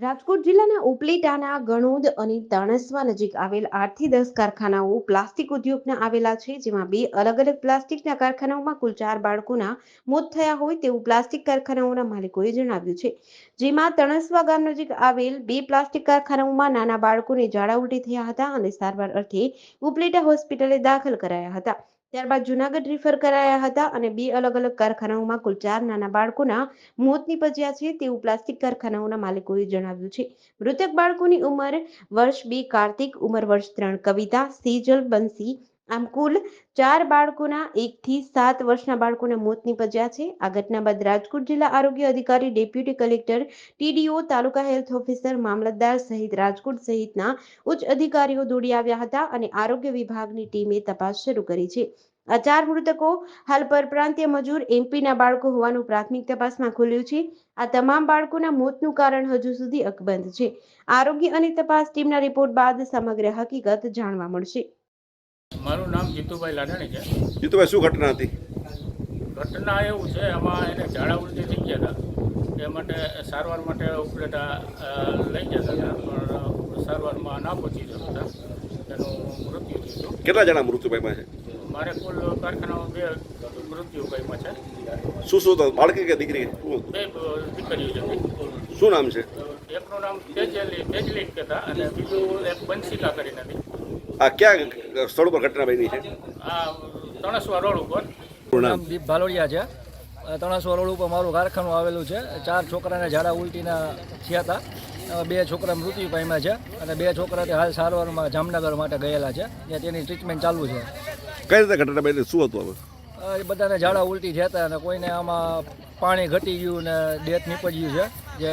રાજકોટ જિલ્લાના ઉપલેટાના ગણોદ અને તાણસવા નજીક આવેલ આઠથી દસ કારખાનાઓ પ્લાસ્ટિક ઉદ્યોગના આવેલા છે, જેમાં બે અલગ અલગ પ્લાસ્ટિકના કારખાનાઓમાં કુલ ચાર બાળકોના મોત થયા હોય તેવું પ્લાસ્ટિક કારખાનાઓના માલિકોએ જણાવ્યું છે. જેમાં તણસવા ગામ નજીક આવેલ બે પ્લાસ્ટિક કારખાનાઓમાં નાના બાળકોને ઝાડા ઉલટી થયા હતા અને સારવાર અર્થે ઉપલેટા હોસ્પિટલે દાખલ કરાયા હતા. ત્યારબાદ જુનાગઢ રિફર કરાયા હતા અને બે અલગ અલગ કારખાનાઓમાં કુલ ચાર નાના બાળકોના મોત નીપજ્યા છે તેવું પ્લાસ્ટિક કારખાનાઓના માલિકોએ જણાવ્યું છે. મૃતક બાળકોની ઉંમર વર્ષ બે કાર્તિક, ઉંમર વર્ષ ત્રણ કવિતા, સેજલ બંસી આમ કુલ ચાર બાળકોના એકથી સાત વર્ષના બાળકોના મોત નીપજ્યા છે. આ ઘટના બાદ રાજકોટ જિલ્લા આરોગ્ય અધિકારી, deputy collector, TDO, taluka health officer, મામલતદાર સહિત રાજકોટ સહિતના ઉચ્ચ અધિકારીઓ દોડી આવ્યા હતા અને આરોગ્ય વિભાગની ટીમે તપાસ શરૂ કરી છે. આ ચાર મૃતકો હાલ પરપ્રાંતીય મજૂર એમપીના બાળકો હોવાનું પ્રાથમિક તપાસમાં ખુલ્યું છે. આ તમામ બાળકોના મોતનું કારણ હજુ સુધી અકબંધ છે. આરોગ્ય અને તપાસ ટીમના રિપોર્ટ બાદ સમગ્ર હકીકત જાણવા મળશે. મારું નામ જીતુભાઈ લાડાણી છે. જીતુભાઈ શું ઘટના હતી? ઘટના એવું છે એમાં એને ઝાડા ઉલટી થઈ ગયા હતા. એ માટે સારવાર માટે ઉપલેટા લઈ જતા હતા પણ સારવારમાં ના પહોંચી શકતા એનું મૃત્યુ થયું. કેટલા જણા મૃત્યુભાઈમાં છે? મારે કુલ કારખાનામાં બે મૃત્યુ કઈમાં છે. શું શું હતું બાળકી કે દીકરી? હતું? બે દીકરીઓ હતી શું નામ છે? એકનું નામ તેજલી તેજલી કહેતા અને બીજું એક બંશિકા કરીને હતી. આ ક્યાં સ્થળ પર ઘટના બની છે? તણસવા રોડ ઉપર. પૂરું નામ? દીપ ભાલોડિયા છે. તણસવા રોડ ઉપર મારું કારખાનું આવેલું છે. ચાર છોકરાને ઝાડા ઉલટીના થયા હતા. બે છોકરા મૃત્યુ પામ્યા છે અને બે છોકરા તે હાલ સારવારમાં જામનગર માટે ગયેલા છે. ત્યાં તેની ટ્રીટમેન્ટ ચાલુ છે. કઈ રીતે ઘટના બની? શું હતું હવે? એ બધાને ઝાડા ઉલટી થયા હતા અને કોઈને આમાં પાણી ઘટી ગયું ને ડેથ નીપજ્યું છે. જે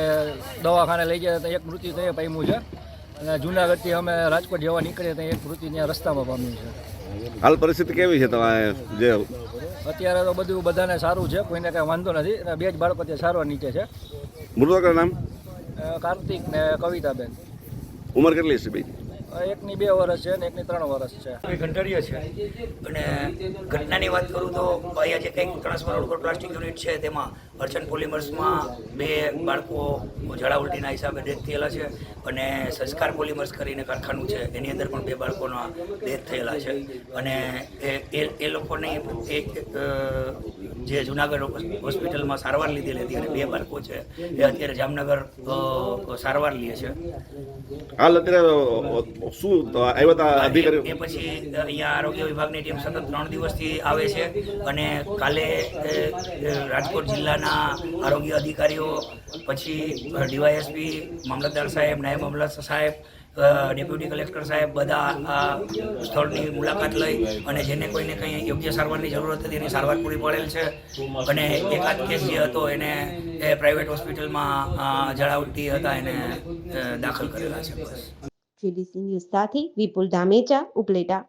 દવાખાને લઈ ગયા હતા એક મૃત્યુ થયે પામ્યું છે. અને જુનાગઢથી અમે રાજકોટ જવા નીકળ્યા ત્યાં એક મૃત્યુ ત્યાં રસ્તામાં પામ્યું છે. હાલ પરિસ્થિતિ કેવી છે તમારે જે અત્યારે તો બધું બધાને સારું છે કોઈને કાંઈ વાંધો નથી. અને બે જ બાળકો ત્યાં સારવાર નીચે છે. મૃતકનું નામ? કાર્તિક ને કવિતાબેન. ઉંમર કેટલી છે ભાઈ એકની બે વર્ષ છે ને એકની ત્રણ વર્ષ છે. એ ગંઢારીય છે. અને ઘટનાની વાત કરું તો અહીંયા જે કંઈક ત્રણસમા રોડ પર પ્લાસ્ટિક યુનિટ છે તેમાં અર્ચન પોલિમર્સમાં બે બાળકો ઝાડા ઉલટીના હિસાબે ડેથ થયેલા છે અને સંસ્કાર પોલિમર્સ કરીને કારખાનું છે. એની અંદર પણ બે બાળકોના ડેથ થયેલા છે. અને એ એ એ લોકોની એક જે જુનાગઢ હોસ્પિટલમાં સારવાર લીધેલી હતી અને બે બાળકો છે એ અત્યારે જામનગર સારવાર લે છે. હાલ અત્યારે શું આવ્યા હતા એ અધિકારી પછી અહીંયા આરોગ્ય વિભાગની ટીમ સતત ત્રણ દિવસથી આવે છે અને કાલે રાજકોટ જિલ્લાના આરોગ્ય અધિકારીઓ, પછી ડીવાયએસપી, મામલતદાર સાહેબ, નાયબ મામલતદાર સાહેબ ડેપ્યુટી કલેક્ટર સાહેબ, બધા સ્થળની મુલાકાત લઈ અને જેને કોઈને કંઈ યોગ્ય સારવારની જરૂર હતી એની સારવાર પૂરી પડેલ છે. અને એકાદ કેસ જે હતો એને એ પ્રાઇવેટ હોસ્પિટલમાં જળાવતી હતા એને દાખલ કરેલા છે જીડીસી ન્યૂઝ સાથે વિપુલ ધામેચા, ઉપલેટા.